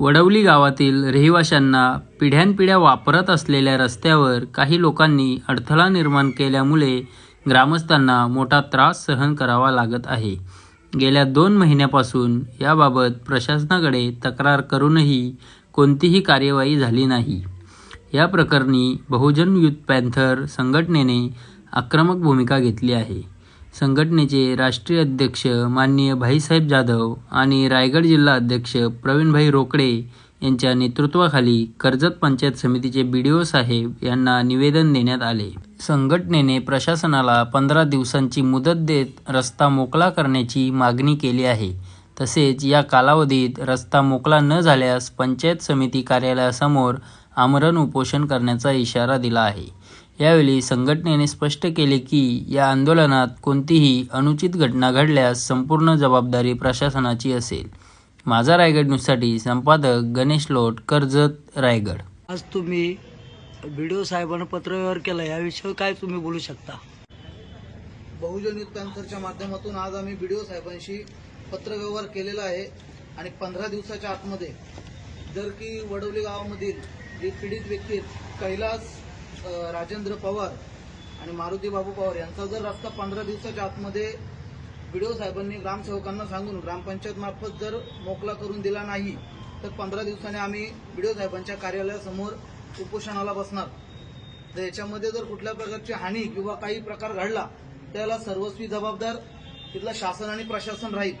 वडवली गावातील रहिवाशांना पिढ्यानपिढ्या वापरत असलेल्या रस्त्यावर काही लोकांनी अडथळा निर्माण केल्यामुळे ग्रामस्थांना मोठा त्रास सहन करावा लागत आहे. गेल्या दोन महिन्यापासून याबाबत प्रशासनाकडे तक्रार करूनही कोणतीही कार्यवाही झाली नाही. या प्रकरणी बहुजन युथ पॅन्थर संघटनेने आक्रमक भूमिका घेतली आहे. संघटनेचे राष्ट्रीय अध्यक्ष माननीय भाईसाहेब जाधव आणि रायगड जिल्हा अध्यक्ष प्रवीणभाई रोकडे यांच्या नेतृत्वाखाली कर्जत पंचायत समितीचे बी डी ओ साहेब यांना निवेदन देण्यात आले. संघटनेने प्रशासनाला पंधरा दिवसांची मुदत देत रस्ता मोकळा करण्याची मागणी केली आहे. तसेच या कालावधीत रस्ता मोकळा न झाल्यास पंचायत समिती कार्यालयासमोर आमरण उपोषण करण्याचा इशारा दिला आहे. यावेळी संघटनेने स्पष्ट केले की या आंदोलनात कोणतीही अनुचित घटना घडल्यास संपूर्ण जबाबदारी प्रशासनाची असेल. माझा रायगड न्यूजसाठी संपादक गणेश लोट कर्जत रायगड. आज तुम्ही व्हिडिओ साहेबांना पत्रव्यवहार केला या विषयावर काय तुम्ही बोलू शकता? बहुजन युथ पॅन्थरच्या माध्यमातून आज आम्ही बीडीओ साहेबांशी पत्रव्यवहार केलेला आहे आणि पंधरा दिवसाच्या आतमध्ये जर की वडवली गावामधील जे पीडित व्यक्ती आहेत कैलास राजेंद्र पवार आणि मारुती बाबू पवार यांचा जर रस्ता पंधरा दिवसाच्या आतमध्ये बीडीओ साहेबांनी ग्रामसेवकांना सांगून ग्रामपंचायत मार्फत जर मोकला करून दिला नाही तर पंधरा दिवसाने आम्ही बीडीओ साहेबांच्या कार्यालयासमोर उपोषणाला बसणार. तर याच्यामध्ये जर कुठल्या प्रकारची हानी किंवा काही प्रकार घडला त्याला सर्वस्वी जबाबदार तिथलं शासन आणि प्रशासन राहील.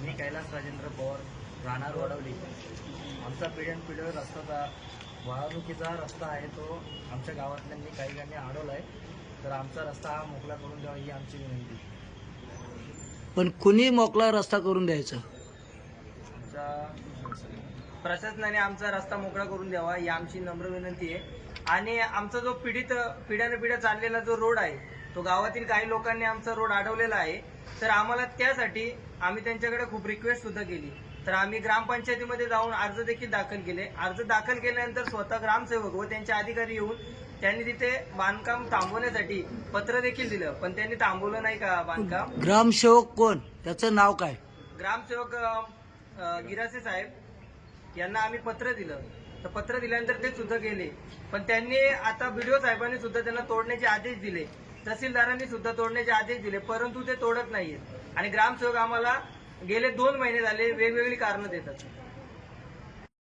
मी कैलास राजेंद्र पवार राहणार वडवली. आमचा पिढ्यान पिढ्यावर रस्त्याचा वाहतुकीचा रस्ता आहे तो आमच्या गावातल्यांनी काही जणांनी अडवला आहे तर आमचा रस्ता हा मोकळा करून द्यावा ही आमची विनंती. पण कुणी मोकळा रस्ता करून द्यायचा? आमच्या प्रशासनाने आमचा रस्ता मोकळा करून द्यावा ही आमची नम्र विनंती आहे. आणि आमचा जो पिढीत पिढ्याने पिढ्या चाललेला जो रोड आहे तो गावातील काही लोकांनी आमचा रोड अडवलेला आहे. तर आम्हाला त्यासाठी आम्ही त्यांच्याकडे खूप रिक्वेस्ट सुद्धा केली. तर आम्ही ग्रामपंचायतीमध्ये जाऊन अर्ज देखील दाखल केले. अर्ज दाखल केल्यानंतर स्वतः ग्रामसेवक व त्यांचे अधिकारी येऊन त्यांनी तिथे बांधकाम थांबवण्यासाठी पत्र देखील दिलं. पण त्यांनी थांबवलं नाही का बांधकाम? ग्रामसेवक कोण? त्याचं नाव काय? ग्रामसेवक गिरासे साहेब यांना आम्ही पत्र दिलं. तर पत्र दिल्यानंतर ते सुद्धा गेले. पण त्यांनी आता बीडीओ साहेबांनी सुद्धा त्यांना तोडण्याचे आदेश दिले. तहसीलदारांनी सुद्धा तोडण्याचे आदेश दिले परंतु ते तोडत नाहीयेत. आणि ग्रामसेवक आम्हाला गेले दोन महिने झाले वेगवेगळी कारणं देतात.